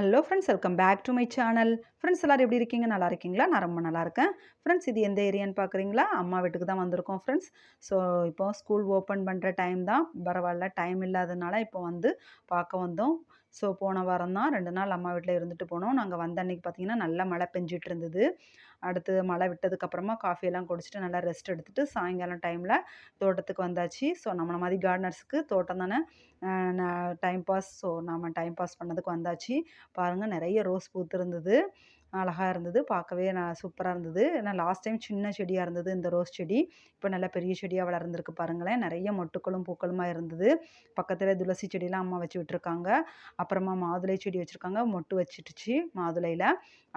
Hello friends welcome back to my channel. Friends எல்லோரும் எப்படி இருக்கீங்க? நல்லா இருக்கீங்களா? நான் ரொம்ப நல்லா இருக்கேன். ஃப்ரெண்ட்ஸ் இது எந்த ஏரியான்னு பார்க்குறீங்களா? அம்மா வீட்டுக்கு தான் வந்திருக்கோம் ஃப்ரெண்ட்ஸ். ஸோ இப்போ ஸ்கூல் ஓப்பன் பண்ணுற டைம் தான். பரவாயில்ல டைம் இல்லாதனால இப்போ வந்து பார்க்க வந்தோம். ஸோ போன வாரம் தான் ரெண்டு நாள் அம்மா வீட்டில் இருந்துட்டு போனோம். நாங்கள் வந்த அன்றைக்கி பார்த்திங்கன்னா நல்லா மழை பெஞ்சிட்டு இருந்தது அடுத்து மழை விட்டதுக்கப்புறமா காஃபியெல்லாம் குடிச்சிட்டு நல்லா ரெஸ்ட் எடுத்துகிட்டு சாயங்காலம் டைமில் தோட்டத்துக்கு வந்தாச்சு. ஸோ நம்மளை மாதிரி கார்டனர்ஸுக்கு தோட்டம் தானே டைம் பாஸ் ஸோ நம்ம டைம் பாஸ் பண்ணதுக்கு வந்தாச்சு. பாருங்கள் நிறைய ரோஸ் பூத்து இருந்தது அழகாக இருந்தது. பார்க்கவே நான் சூப்பராக இருந்தது. ஏன்னா லாஸ்ட் டைம் சின்ன செடியாக இருந்தது இந்த ரோஸ் செடி. இப்போ நல்லா பெரிய செடியாக வளர்ந்துருக்கு பாருங்களேன். நிறைய மொட்டுக்களும் பூக்களுமா இருந்தது. பக்கத்தில் துளசி செடியெலாம் அம்மா வச்சு விட்டுருக்காங்க. அப்புறமா மாதுளை செடி வச்சுருக்காங்க. மொட்டு வச்சுட்டுச்சு மாதுளையில்.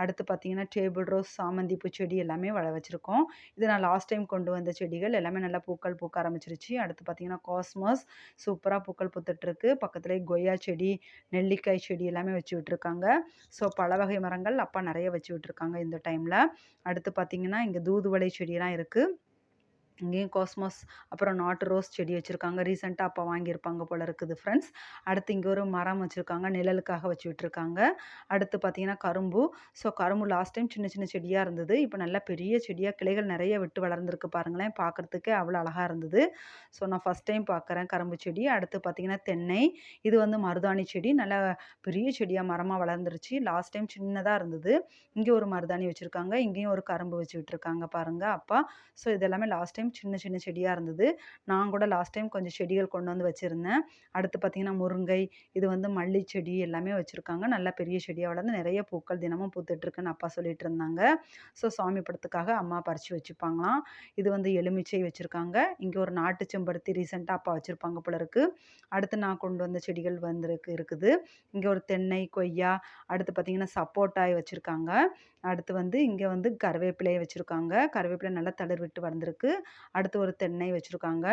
அடுத்து பார்த்திங்கன்னா டேபிள் ரோஸ் சாமந்தி பூ செடி எல்லாமே வள வச்சுருக்கோம். இது நான் லாஸ்ட் டைம் கொண்டு வந்த செடிகள். எல்லாமே நல்லா பூக்கள் பூக்க ஆரம்பிச்சிருச்சு. அடுத்து பார்த்திங்கன்னா காஸ்மஸ் சூப்பராக பூக்கள் பூத்துட்ருக்கு பக்கத்துலேயே கொய்யா செடி நெல்லிக்காய் செடி எல்லாமே வச்சு விட்டுருக்காங்க. ஸோ பல வகை மரங்கள் அப்பா நிறைய வச்சு விட்டுருக்காங்க இந்த டைமில் அடுத்து பார்த்திங்கன்னா இங்கே தூதுவளை செடியெலாம் இருக்குது இங்கேயும் காஸ்மாஸ் அப்புறம் நாட்டு ரோஸ் செடி வச்சுருக்காங்க. ரீசெண்டாக அப்போ வாங்கியிருப்பாங்க போல் இருக்குது ஃப்ரெண்ட்ஸ் அடுத்து இங்கே ஒரு மரம் வச்சுருக்காங்க நிழலுக்காக வச்சு விட்டுருக்காங்க. அடுத்து பார்த்திங்கன்னா கரும்பு. ஸோ கரும்பு லாஸ்ட் டைம் சின்ன சின்ன செடியாக இருந்தது. இப்போ நல்லா பெரிய செடியாக கிளைகள் நிறைய விட்டு வளர்ந்துருக்கு பாருங்களேன். பார்க்குறதுக்கே அவ்வளோ அழகாக இருந்தது. ஸோ நான் ஃபஸ்ட் டைம் பார்க்குறேன் கரும்பு செடி. அடுத்து பார்த்திங்கன்னா தென்னை. இது வந்து மருதாணி செடி. நல்லா பெரிய செடியாக மரமாக வளர்ந்துருச்சு. லாஸ்ட் டைம் சின்னதாக இருந்தது. இங்கே ஒரு மருதாணி வச்சுருக்காங்க. இங்கேயும் ஒரு கரும்பு வச்சு விட்டுருக்காங்க பாருங்கள் அப்பா. ஸோ இதெல்லாமே லாஸ்ட் டைம் சின்ன சின்ன செடியாக இருந்தது. நான் கூட லாஸ்ட் டைம் கொஞ்சம் செடிகள் கொண்டு வந்து வச்சுருந்தேன். அடுத்து பார்த்திங்கன்னா முருங்கை இது வந்து மல்லி செடி எல்லாமே வச்சுருக்காங்க. நல்லா பெரிய செடியாக வளர்ந்து நிறைய பூக்கள் தினமும் பூத்துட்ருக்குன்னு அப்பா சொல்லிட்டு இருந்தாங்க. ஸோ சாமி படத்துக்காக அம்மா பறித்து வச்சுப்பாங்களாம். இது வந்து எலுமிச்சை வச்சுருக்காங்க. இங்கே ஒரு நாட்டு செம்பருத்தி ரீசெண்டாக அப்பா வச்சுருப்பாங்க போல இருக்குது அடுத்து நான் கொண்டு வந்த செடிகள் வந்துருக்கு இருக்குது. இங்கே ஒரு தென்னை கொய்யா அடுத்து பார்த்திங்கன்னா சப்போட்டாய் வச்சுருக்காங்க. அடுத்து வந்து இங்கே வந்து கருவேப்பிலையை வச்சுருக்காங்க. கருவேப்பிலை நல்லா தளர் விட்டு வந்திருக்கு அடுத்து ஒரு தென்னை வச்சுருக்காங்க.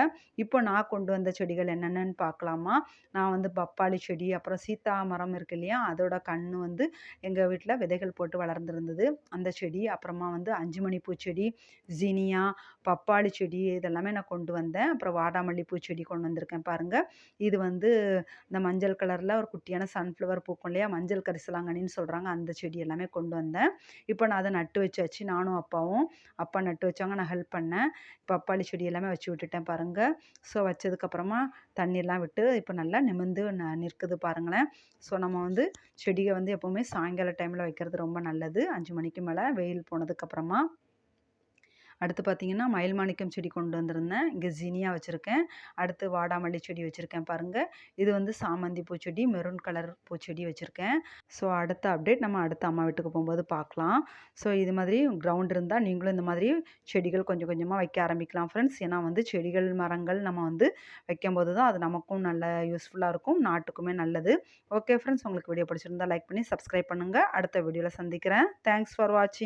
இப்போ நான் கொண்டு வந்த செடிகள் என்னென்னு பார்க்கலாமா? நான் வந்து பப்பாளி செடி அப்புறம் சீத்தா மரம் இருக்கு இல்லையா? அதோட கண் வந்து எங்கள் வீட்டில் விதைகள் போட்டு வளர்ந்துருந்தது. அந்த செடி அப்புறமா வந்து அஞ்சு மணி பூச்செடி ஜீனியா பப்பாளி செடி இதெல்லாமே நான் கொண்டு வந்தேன். அப்புறம் வாடாமல்லி பூச்செடி கொண்டு வந்திருக்கேன் பாருங்கள் இது வந்து இந்த மஞ்சள் கலரில் ஒரு குட்டியான சன்ஃப்ளவர் பூக்கும் இல்லையா? மஞ்சள் கரிசலாங்கண்ணின்னு சொல்கிறாங்க அந்த செடி எல்லாமே கொண்டு வந்தேன். இப்போ நான் அதை நட்டு வச்சாச்சு. நானும் அப்பாவும் அப்பா நட்டு வச்சாங்க. நான் ஹெல்ப் பண்ணேன். பப்பாளி செடி எல்லாமே வச்சு விட்டுட்டேன் பாருங்கள் ஸோ வச்சதுக்கப்புறமா தண்ணியெல்லாம் விட்டு இப்போ நல்லா நிமிந்து ந நிற்குது பாருங்களேன். ஸோ நம்ம வந்து செடியை வந்து எப்போவுமே சாயங்கால டைமில் வைக்கிறது ரொம்ப நல்லது. அஞ்சு மணிக்கு மேலே வெயில் போனதுக்கப்புறமா அடுத்து பார்த்திங்கன்னா மயில் மாணிக்கம் செடி கொண்டு வந்திருந்தேன். இங்கே ஜீனியாக வச்சுருக்கேன். அடுத்து வாடாமல்லி செடி வச்சுருக்கேன் பாருங்கள் இது வந்து சாமந்தி பூச்செடி மெரூன் கலர் பூச்செடி வச்சுருக்கேன். ஸோ அடுத்த அப்டேட் நம்ம அடுத்த அம்மா வீட்டுக்கு போகும்போது பார்க்கலாம். ஸோ இது மாதிரி கிரவுண்ட் இருந்தால் நீங்களும் இந்த மாதிரி செடிகள் கொஞ்சம் கொஞ்சமாக வைக்க ஆரம்பிக்கலாம் ஃப்ரெண்ட்ஸ் ஏன்னா வந்து செடிகள் மரங்கள் நம்ம வந்து வைக்கும்போது தான் அது நமக்கும் நல்ல யூஸ்ஃபுல்லாக இருக்கும். நாட்டுக்குமே நல்லது. ஓகே ஃப்ரெண்ட்ஸ் உங்களுக்கு வீடியோ பிடிச்சிருந்தா லைக் பண்ணி சப்ஸ்கிரைப் பண்ணுங்கள் அடுத்த வீடியோவில் சந்திக்கிறேன். தேங்க்ஸ் ஃபார் வாட்சிங்